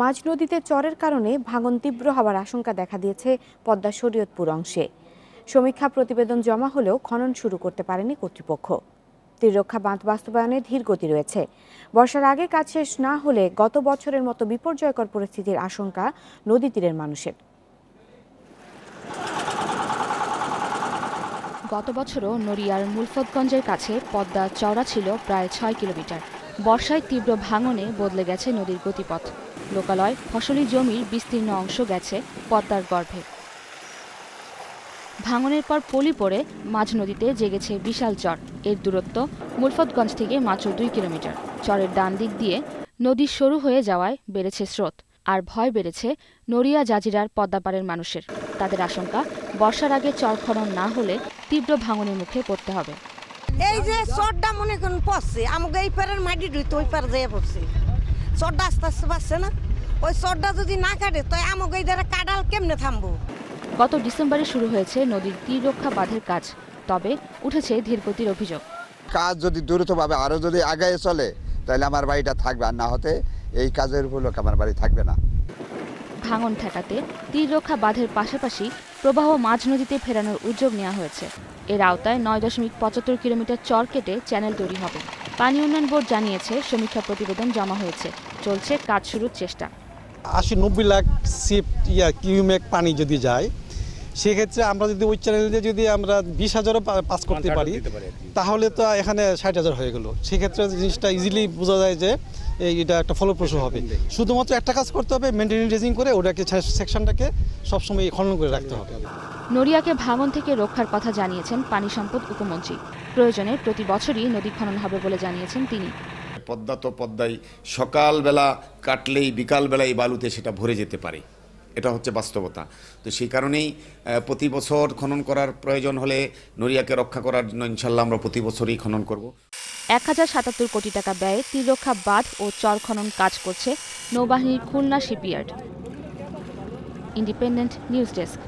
মাঝ নদীতে চরের কারণে ভাঙন তীব্র হওয়ার আশঙ্কা দেখা দিয়েছে পদ্মা শরীয়তপুর অংশে। সমীক্ষা প্রতিবেদন জমা হলেও খনন শুরু করতে পারেনি কর্তৃপক্ষ। তীররক্ষা বাঁধ বাস্তবায়নে ধীর গতি রয়েছে। বর্ষার আগে কাজ শেষ না হলে গত বছরের মতো বিপর্যয়কর পরিস্থিতির আশঙ্কা নদী তীরের মানুষের। গত বছরও নড়িয়ার মুলফতগঞ্জের কাছে পদ্মা চওড়া ছিল প্রায় ছয় কিলোমিটার। বর্ষায় তীব্র ভাঙনে বদলে গেছে নদীর গতিপথ। লোকালয় ফসলি জমির বিস্তীর্ণ অংশ গেছে পদ্মার গর্ভে। ভাঙনের পর পলি পড়ে মাঝ নদীতে জেগেছে বিশাল চর। এর দূরত্ব মুলফতগঞ্জ থেকে মাত্র দুই কিলোমিটার। চরের ডান দিক দিয়ে নদী সরু হয়ে যাওয়ায় বেড়েছে স্রোত, আর ভয় বেড়েছে নড়িয়া জাজিরার পদ্মাপাড়ের মানুষের। তাদের আশঙ্কা, বর্ষার আগে চর খনন না হলে তীব্র ভাঙনের মুখে পড়তে হবে। এই যে চরটা মনে করুন পড়ছে, আমাকে এই পারের মাটি ঢুইতে ওই পারে যেয়ে পড়ছে। চরটা আস্তে আস্তে পাচ্ছে না। ওই চরটা যদি না কাটে তো আমাকে এই দ্বারা কাটাল কেমনে থামবো? গত ডিসেম্বরে শুরু হয়েছে নদীর তীর রক্ষা বাঁধের কাজ তবে উঠেছে ধীরগতির অভিযোগ। কাজ যদি দ্রুতভাবে আরও যদি আগায় চলে তাহলে আমার বাড়িটা থাকবে আর না হতে এই কাজের উপলক্ষে আমার বাড়ি থাকবে না। ভাঙন ঠেকাতে তীর রক্ষা বাঁধের পাশাপাশি প্রবাহ মাঝ নদীতে ফেরানোর উদ্যোগ নেওয়া হয়েছে। এর আওতায় নয় দশমিক পঁচাত্তর কিলোমিটার চর কেটে চ্যানেল তৈরি হবে। পানি উন্নয়ন বোর্ড জানিয়েছে সমীক্ষা প্রতিবেদন জমা হয়েছে। চলছে কাজ শুরুর চেষ্টা। আশি নব্বই লাখ সিপ ইয়া কিউমেক পানি যদি যায় সেক্ষেত্রে আমরা যদি ওই চ্যানেল দিয়ে যদি আমরা বিশ হাজারও পাস করতে পারি তাহলে তো এখানে ষাট হাজার হয়ে গেলো। সেক্ষেত্রে জিনিসটা ইজিলি বোঝা যায় যে এই এটা একটা ফলপ্রসূ হবে। শুধুমাত্র একটা কাজ করতে হবে মেনটেনেন্সিং করে ওটাকে সেকশনটাকে সবসময় খনন করে রাখতে হবে। নড়িয়াকে ভাঙন থেকে রক্ষার কথা জানিয়েছেন পানি সম্পদ উপমন্ত্রী। প্রয়োজনে প্রতি বছরই নদী খনন হবে বলে জানিয়েছেন তিনি। পদ্মা তো পদ্মায় সকালবেলা কাটলেই বিকালবেলা এই বালুতে সেটা ভরে যেতে পারে। এটা হচ্ছে বাস্তবতা। তো সেই কারণেই প্রতি বছর খনন করার প্রয়োজন হলে নড়িয়াকে রক্ষা করার জন্য ইনশাল্লাহ আমরা প্রতি বছরই খনন করব। এক হাজার সাতাত্তর কোটি টাকা ব্যয়ে তীররক্ষা বাঁধ ও চর খনন কাজ করছে নৌবাহিনীর Khulna shipyard. Independent news desk.